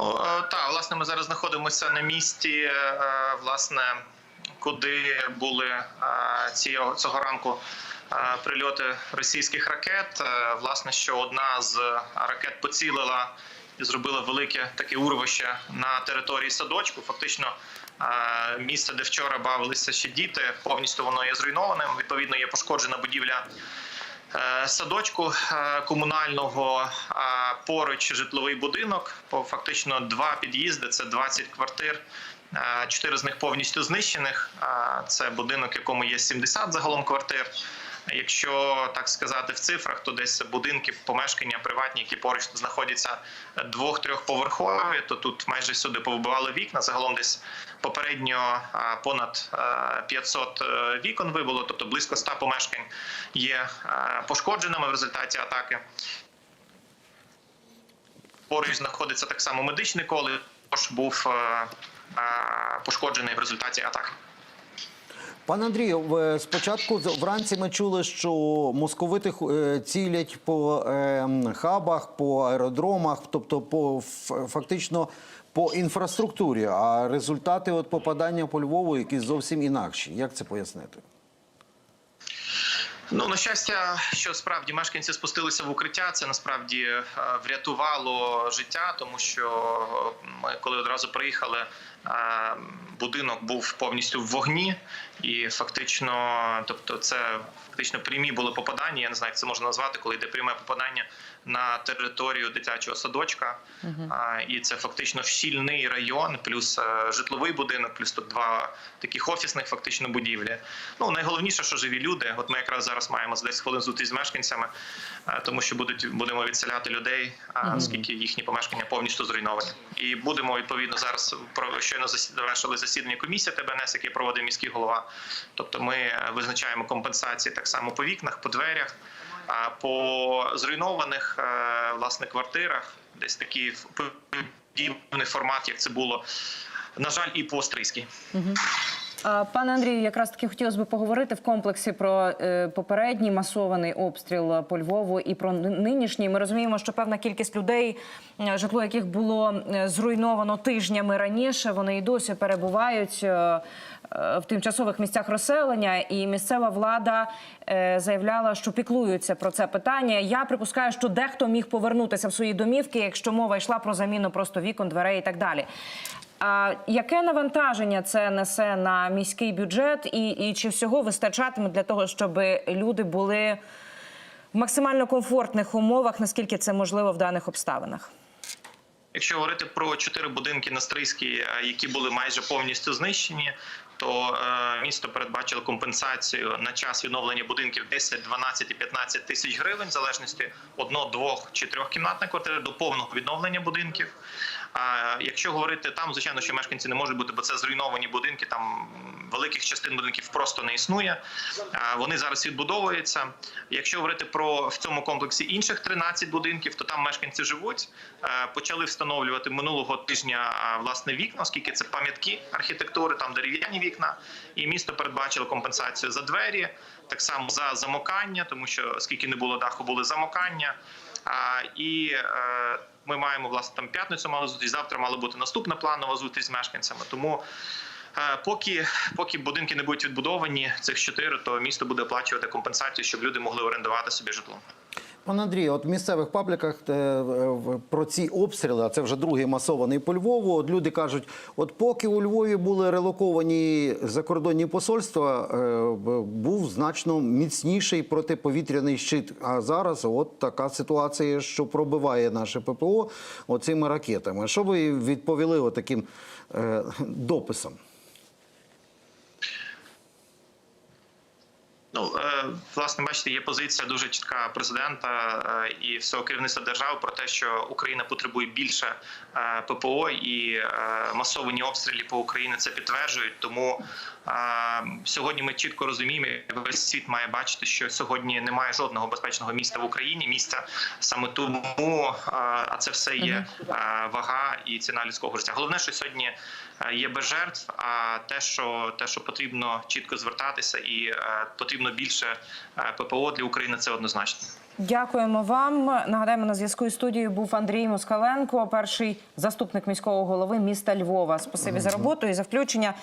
Е, так, власне, ми зараз знаходимося на місці, е, власне, куди були е, ці- цього ранку прильоти російських ракет. Власне, що одна з ракет поцілила і зробила велике таке урвище на території садочку. Фактично, місце, де вчора бавилися ще діти, повністю воно є зруйнованим. Відповідно, є пошкоджена будівля садочку комунального поруч житловий будинок. Фактично два під'їзди. Це 20 квартир. е, Чотири з них повністю знищених. Е, Це будинок, якому є 70 загалом квартир. Якщо так сказати в цифрах, то десь будинки, помешкання приватні, які поруч знаходяться двох-трьохповерхові, то тут майже сюди повибивали вікна. Загалом десь попередньо понад а, 500 е, вікон вибуло, тобто близько 100 помешкань є е, пошкодженими в результаті атаки. Поруч знаходиться так само медичний коледж, також був е, е, пошкоджений в результаті атаки. Пане Андрію, спочатку з- вранці ми чули, що московити е, цілять по е, хабах, по аеродромах, тобто по фактично по інфраструктурі. А результати от попадання по Львову якісь зовсім інакші. Як це пояснити? Ну на щастя, що справді мешканці спустилися в укриття. Це насправді е, врятувало життя, тому що е, ми коли одразу приїхали. е, Будинок був повністю в вогні, і фактично, тобто, це фактично прямі були попадання. Я не знаю, як це можна назвати, коли йде пряме попадання на територію дитячого садочка. А, І це фактично щільний район, плюс е, житловий будинок, плюс тут два таких офісних фактично будівлі. Ну найголовніше, що живі люди. От ми якраз зараз маємо за 10 хвилин зустріч з мешканцями, е, тому що будуть будемо відселяти людей, а, оскільки їхні помешкання повністю зруйновані. І будемо відповідно зараз про щойно завершили засідання комісії ТБНС, яке проводив міський голова. Тобто ми е, визначаємо компенсації так само по вікнах, по дверях. По зруйнованих е, власне квартирах, десь такий подібний формат, як це було, на жаль, і по Острийській. А, Пане Андрію, якраз таки хотілося б поговорити в комплексі про е, попередній масований обстріл по Львову і про ни- нинішній. Ми розуміємо, що певна кількість людей, е, житло яких було е, зруйновано тижнями раніше, вони і досі перебувають. е, е, В тимчасових місцях розселення, і місцева влада е, заявляла, що піклуються про це питання. Я припускаю, що дехто міг повернутися в свої домівки, якщо мова йшла про заміну просто вікон, дверей і так далі. А яке навантаження це несе на міський бюджет, і, і чи всього вистачатиме для того, щоб люди були в максимально комфортних умовах, наскільки це можливо в даних обставинах? Якщо говорити про чотири будинки на Стрийській, е, які були майже повністю знищені, то е, місто передбачило компенсацію на час відновлення будинків 10, 12 і 15 тисяч гривень, в залежності одно, двох чи трьохкімнатна квартира до повного відновлення будинків. А якщо говорити там, звичайно, що мешканці не можуть бути, бо це зруйновані будинки. Там великих частин будинків просто не існує. Вони зараз відбудовуються. Якщо говорити про в цьому комплексі інших 13 будинків, то там мешканці живуть. Почали встановлювати минулого тижня власне вікна, оскільки це пам'ятки архітектури, там дерев'яні вікна, і місто передбачило компенсацію за двері, так само за замокання, тому що оскільки не було даху, були замокання. І е, ми маємо власне там п'ятницю мали зустріч. Завтра мала бути наступна планова зустріч з мешканцями. Тому е, поки, поки будинки не будуть відбудовані, цих чотири, то місто буде оплачувати компенсацію, щоб люди могли орендувати собі житло. Пане Андрію, от в місцевих пабліках е, про ці обстріли, а це вже другий масований по Львову. От люди кажуть, от поки у Львові були релоковані закордонні посольства, е, був значно міцніший протиповітряний щит. А зараз от така ситуація, що пробиває наше ППО оцими ракетами. Що ви відповіли отаким е, дописом? Ну е, власне, бачите, є позиція дуже чітка президента е, і всього керівництва держави про те, що Україна потребує більше е, ППО і масовані обстріли по Україні це підтверджують. Тому сьогодні ми чітко розуміємо, весь світ має бачити, що сьогодні немає жодного безпечного міста в Україні. Місця саме тому, а це все є вага і ціна людського життя. Головне, що сьогодні є без жертв. А те, що те, що потрібно чітко звертатися, і е, потрібно більше е, ППО для України, це однозначно. Дякуємо вам. Нагадаємо, на зв'язку із студією був Андрій Москаленко, перший заступник міського голови міста Львова. Спасибі за роботу і за включення.